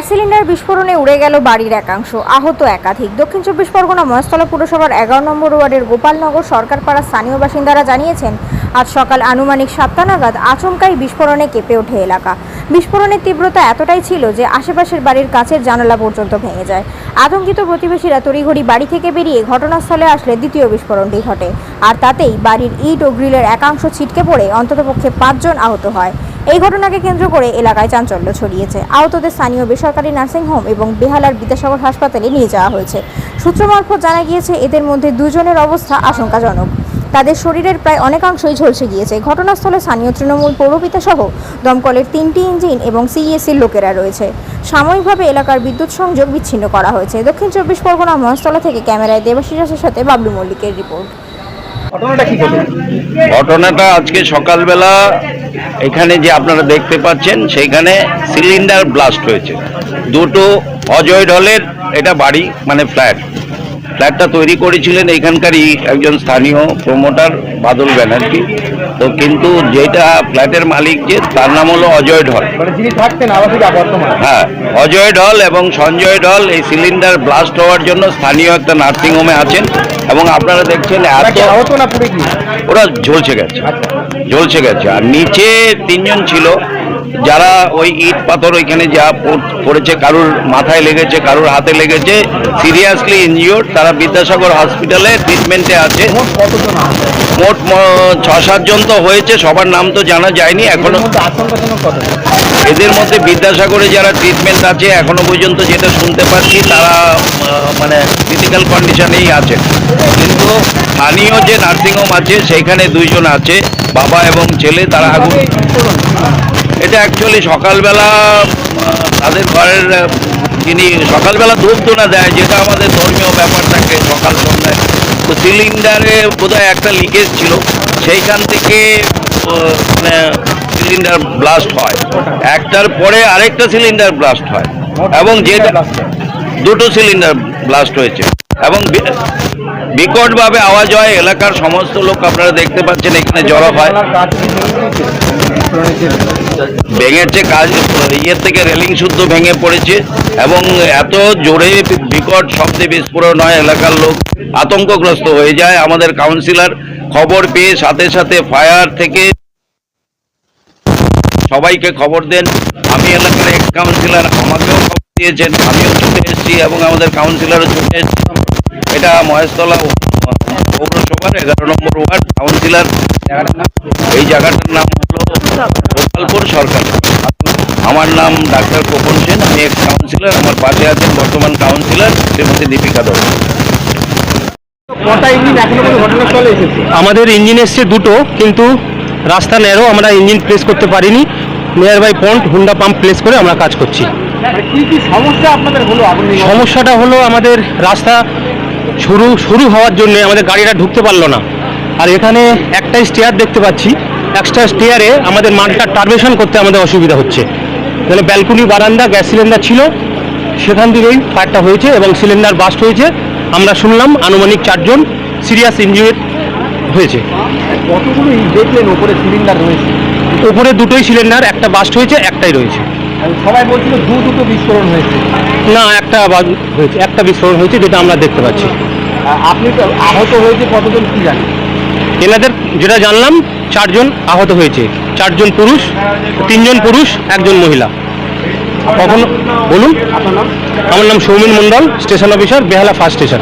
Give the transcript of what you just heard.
Gas cylinder বিস্ফোরণে উড়ে গেল বাড়ির একাংশ, আহত একাধিক। দক্ষিণ চব্বিশ পরগনা মহেশতলা পুরসভার এগারো নম্বর ওয়ার্ডের গোপালনগর সরকারপাড়া স্থানীয় বাসিন্দারা জানিয়েছেন, আজ সকাল আনুমানিক সাতটা নাগাদ আচমকাই বিস্ফোরণে কেঁপে ওঠে এলাকা। বিস্ফোরণের তীব্রতা এতটাই ছিল যে আশেপাশের বাড়ির কাছের জানালা পর্যন্ত ভেঙে যায়। আতঙ্কিত প্রতিবেশীরা তড়িঘড়ি বাড়ি থেকে বেরিয়ে ঘটনাস্থলে আসলে দ্বিতীয় বিস্ফোরণটি ঘটে। আর তাতেই বাড়ির ইট ও গ্রিলের একাংশ ছিটকে পড়ে, অন্ততপক্ষে পাঁচজন আহত হয়। এই ঘটনাকে কেন্দ্র করে এলাকায় চাঞ্চল্য ছড়িয়েছে। আহতদের স্থানীয় বেসরকারি নার্সিংহোম এবং বেহালার বিদ্যাসাগর হাসপাতালে নিয়ে যাওয়া হয়েছে। সূত্র মারফত জানা গিয়েছে, এদের মধ্যে দুজনের অবস্থা আশঙ্কাজনক। তাদের শরীরের প্রায় অনেকাংশই ঝলসে গিয়েছে। ঘটনাস্থলে স্থানীয় তৃণমূল পৌরপিতা সহ দমকলের তিনটি ইঞ্জিন এবং সিইএসির লোকেরা রয়েছে। সাময়িকভাবে এলাকার বিদ্যুৎ সংযোগ বিচ্ছিন্ন করা হয়েছে। দক্ষিণ চব্বিশ পরগনা মহাস্থলা থেকে ক্যামেরায় দেবাশিসের সাথে বাবলু মল্লিকের রিপোর্ট। ঘটনাটা কি ঘটনাটা আজকে সকালবেলা এখানে যে আপনারা দেখতে পাচ্ছেন, সেইখানে সিলিন্ডার ব্লাস্ট হয়েছে। দুটো অজয় ঢলের এটা বাড়ি মানে ফ্ল্যাট। ফ্ল্যাটটা তৈরি করেছিলেন এখানকারই একজন স্থানীয় প্রমোটার বাদল ব্যানার্জি। তো কিন্তু যেটা ফ্ল্যাটের মালিক যে তার নাম হলো অজয় ঢল। মানে যিনি থাকতেন হ্যাঁ অজয় ঢল এবং সঞ্জয় ঢল এই সিলিন্ডার ব্লাস্ট হওয়ার জন্য স্থানীয় একটা নার্সিং হোমে আছেন এবং আপনারা দেখছেন এত ওরা ঝলছে গেছে ঝলছে গেছে। আর নিচে তিনজন ছিল যারা ওই ইট পাথর ওইখানে যা পড়েছে কারুর মাথায় লেগেছে কারুর হাতে লেগেছে সিরিয়াসলি ইনজিওর্ড তারা বিদ্যাসাগর হসপিটালে ট্রিটমেন্টে আছে। মোট ছ সাতজন তো হয়েছে সবার নাম তো জানা যায়নি এখনও এদের মধ্যে বিদ্যাসাগরে যারা ট্রিটমেন্ট আছে এখনও পর্যন্ত যেটা শুনতে পাচ্ছি তারা মানে ক্রিটিক্যাল কন্ডিশনেই আছে। কিন্তু স্থানীয় যে নার্সিংহোম আছে সেইখানে দুইজন আছে বাবা এবং ছেলে তারা আগুন এটা অ্যাকচুয়ালি সকালবেলা, তাদের ঘরের, যিনি সকালবেলা ধূপ ধুনা দেয়, যেটা আমাদের ধর্মীয় ব্যাপার থাকে সকাল সন্ধ্যায়, তো সিলিন্ডারে বোধহয় একটা লিকেজ ছিল। সেইখান থেকে মানে সিলিন্ডার ব্লাস্ট হয়। একটার পরে আরেকটা সিলিন্ডার ব্লাস্ট হয়। এবং যেটা দুটো সিলিন্ডার ব্লাস্ট হয়েছে। এবং বিকটভাবে আওয়াজ হয়, এলাকার সমস্ত লোক আপনারা দেখতে পাচ্ছেন, এখানে জড়ো হয়। ভেঙে যে- কাজ, ইয়ের থেকে রেলিং শুদ্ধ ভেঙে পড়েছে এবং এত জোরে বিকট শব্দে বিস্ফোরণ হয়, এলাকার লোক আতঙ্কগ্রস্ত হয়ে যায়। আমাদের কাউন্সিলর খবর পেয়ে সাথে সাথে ফায়ার থেকে সবাইকে খবর দেন। আমি এলাকার এক্স কাউন্সিলর, আমাকেও খবর দিয়েছেন। আমিও ছুটে এসেছি এবং আমাদের কাউন্সিলরও ছুটে এসেছি। এটা মহেশতলা পৌরসভার এগারো নম্বর ওয়ার্ড কাউন্সিলর এই জায়গাটার নাম হলো গোপালপুর সরকার। আমার নাম ডাক্তার কোপন সেন আমি এক্স কাউন্সিলর আমার পাশে আছেন বর্তমান কাউন্সিলর শ্রীমতী দীপিকা দত্ত। আমাদের ইঞ্জিন এসছে দুটো কিন্তু রাস্তা ন্যারো আমরা ইঞ্জিন প্লেস করতে পারিনি। নিয়ার বাই পয়েন্ট হুন্ডা পাম্প প্লেস করে আমরা কাজ করছি। মানে কি কি সমস্যা আপনাদের হলো আগুন নিয়ে সমস্যাটা হলো আমাদের রাস্তা শুরু শুরু হওয়ার জন্য আমাদের গাড়িটা ঢুকতে পারল না। আর এখানে একটাই স্টেয়ার দেখতে পাচ্ছি। একটা স্টেয়ারে আমাদের মালটা টার্ভেশন করতে আমাদের অসুবিধা হচ্ছে। মানে ব্যালকনি বারান্দা গ্যাস সিলিন্ডার ছিল। সেখান থেকেই ফায়ারটা হয়েছে এবং সিলিন্ডার বাস্ট হয়েছে। আমরা শুনলাম আনুমানিক চারজন সিরিয়াস ইঞ্জুরি হয়েছে। কতগুলো দেখলেন ওপরে সিলিন্ডার রয়েছে? উপরে দুটোই সিলিন্ডার একটা বাস্ট হয়েছে একটাই রয়েছে। সবাই বলছিল দু দুটো বিস্ফোরণ হয়েছে। না একটা হয়েছে একটা বিস্ফোরণ হয়েছে যেটা আমরা দেখতে পাচ্ছি। আপনি তো আহত হয়েছে কতজন কি জানেন? এনাদের যেটা জানলাম চারজন আহত হয়েছে। চারজন পুরুষ তিনজন পুরুষ একজন মহিলা। কখনো বলুন। আমার নাম Soumin Mondal station officer Behala first station.